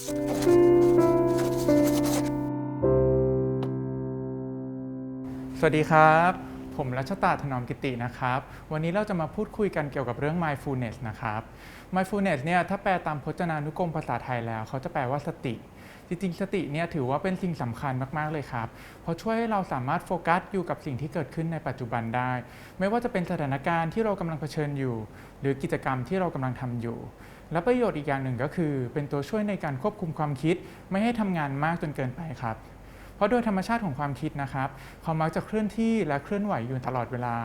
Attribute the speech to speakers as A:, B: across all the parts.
A: สวัสดีครับ ผมรัชตาถนอมกิตินะครับ วันนี้เราจะมาพูดคุยกันเกี่ยวกับเรื่อง mindfulness นะครับ mindfulness เนี่ยถ้าแปลตามพจนานุกรมภาษาไทยแล้ว เขาจะแปลว่าสติ จริงๆ สติเนี่ยถือว่าเป็นสิ่งสำคัญมากๆเลยครับ เพราะช่วยให้เราสามารถโฟกัสอยู่กับสิ่งที่เกิดขึ้นในปัจจุบันได้ ไม่ว่าจะเป็นสถานการณ์ที่เรากำลังเผชิญอยู่ หรือกิจกรรมที่เรากำลังทำอยู่ และประโยชน์อีกอย่างหนึ่งก็คือ เป็นตัวช่วยในการควบคุมความคิด ไม่ให้ทำงานมากจนเกินไปครับเพราะโดยธรรมชาติของความคิดนะครับ เขามักจะเคลื่อนที่และเคลื่อนไหวอยู่ตลอดเวลา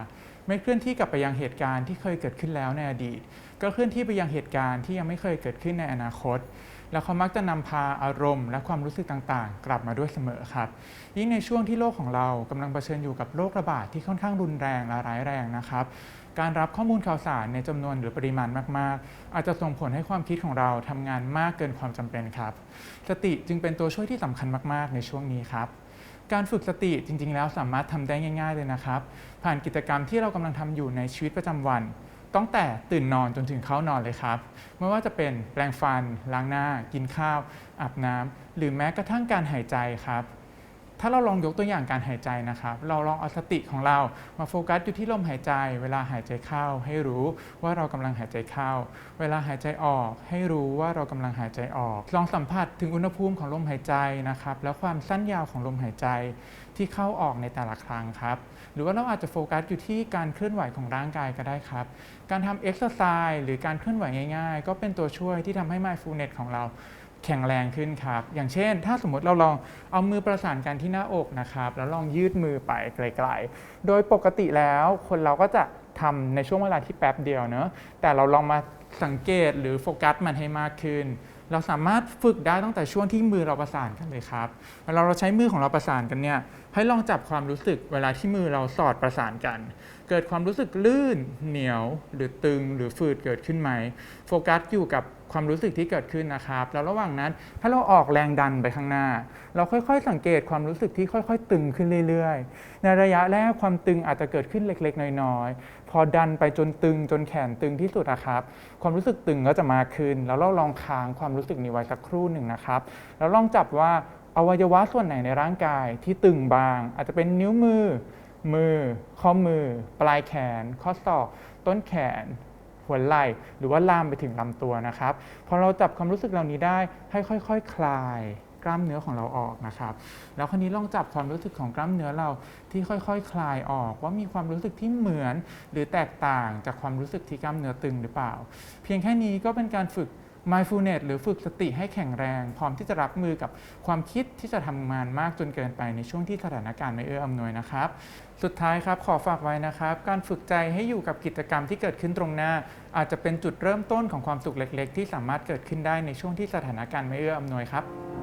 A: ไม่เคลื่อนที่กลับไปยังเหตุการณ์ที่เคยเกิดขึ้นแล้วในอดีต ก็เคลื่อนที่ไปยังเหตุการณ์ที่ยังไม่เคยเกิดขึ้นในอนาคต แล้วเขามักจะนำพาอารมณ์ และความรู้สึกต่างๆ กลับมาด้วยเสมอครับ ยิ่งในช่วงที่โลกของเรากำลังเผชิญอยู่กับโรคระบาดที่ค่อนข้างรุนแรงและร้ายแรงนะครับการรับข้อมูลข่าวสารในจำนวนหรือปริมาณมาก ๆ อาจจะส่งผลให้ความคิดของเราทำงานมากเกินความจำเป็นครับ สติจึงเป็นตัวช่วยที่สำคัญมาก ๆ ในช่วงนี้ครับ การฝึกสติจริง ๆ แล้วสามารถทำได้ง่าย ๆ เลยนะครับ ผ่านกิจกรรมที่เรากำลังทำอยู่ในชีวิตประจำวัน ตั้งแต่ตื่นนอนจนถึงเข้านอนเลยครับ ไม่ว่าจะเป็นแปรงฟัน ล้างหน้า กินข้าว อาบน้ำ หรือแม้กระทั่งการหายใจครับ ถ้าเราลองยกตัวอย่างการหายใจนะครับ เราลองเอาสติของเรามาโฟกัสอยู่ที่ลมหายใจ เวลาหายใจเข้าให้รู้ว่าเรากำลังหายใจเข้า เวลาหายใจออกให้รู้ว่าเรากำลังหายใจออก ลองสัมผัสถึงอุณหภูมิของลมหายใจนะครับ แล้วความสั้นยาวของลมหายใจที่เข้าออกในแต่ละครั้งครับ หรือว่าเราอาจจะโฟกัสอยู่ที่การเคลื่อนไหวของร่างกายก็ได้ครับ การทำเอ็กซ์ไซส์หรือการเคลื่อนไหวง่าย ๆ ก็เป็นตัวช่วยที่ทำให้ mindfulness ของเรา แข็งแรงขึ้นครับ อย่างเช่น ถ้าสมมติเราลองเอามือประสานกันที่หน้าอกนะครับ แล้วลองยืดมือไปไกลๆ โดยปกติแล้วคนเราก็จะทำในช่วงเวลาที่แป๊บเดียวเนอะแต่เราลองมาสังเกตหรือโฟกัสมันให้มากขึ้น เราสามารถฝึกได้ตั้งแต่ช่วงที่มือเราประสานกันเลยครับเวลาเราใช้มือของเราประสานกันเนี่ย ให้ลองจับความรู้สึกเวลาที่มือเราสอดประสานกัน เกิดความรู้สึกลื่นเหนียว หรือตึงหรือฝืดเกิดขึ้นไหมโฟกัสอยู่กับความรู้สึกที่เกิดขึ้นนะครับ แล้วระหว่างนั้นถ้าเราออกแรงดันไปข้างหน้า เราค่อยๆ สังเกตความรู้สึกที่ค่อย ๆ ตึงขึ้นเรื่อยๆ ในระยะแรกความตึงอาจจะเกิดขึ้นเล็กๆ น้อยๆ พอดันไปจนตึงจนแขนตึงที่สุดนะครับ ความรู้สึกตึงก็จะมากขึ้น แล้วเราลองค้างความรู้สึกนี้ไว้สักครู่หนึ่งนะครับ แล้วลองจับว่า อวัยวะส่วนไหนในร่างกายที่ตึงบาง อาจจะเป็นนิ้วมือ มือ ข้อมือ ปลายแขน ข้อศอก ต้นแขน หัวไหล่ หรือว่าลามไปถึงลำตัวนะครับ พอเราจับความรู้สึกเหล่านี้ได้ให้ค่อยๆคคลายกล้ามเนื้อของเราออกนะครับ แล้วคราวนี้ลองจับความรู้สึกของกล้ามเนื้อเราที่ค่อยๆคคลายออก ว่ามีความรู้สึกที่เหมือน หรือแตกต่างจากความรู้สึกที่กล้ามเนื้อตึงหรือเปล่า เพียงแค่นี้ก็เป็นการฝึก mindfulness หรือฝึกสติให้แข็งแรง พร้อมที่จะรับมือกับความคิดที่จะทำงานมากจนเกินไปในช่วงที่สถานการณ์ไม่เอื้ออำนวยนะครับ สุดท้ายครับขอฝากไว้นะครับ การฝึกใจให้อยู่กับกิจกรรมที่เกิดขึ้นตรงหน้า อาจจะเป็นจุดเริ่มต้นของความสุขเล็ก ๆ ที่สามารถเกิดขึ้นได้ในช่วงที่สถานการณ์ไม่เอื้ออำนวยครับ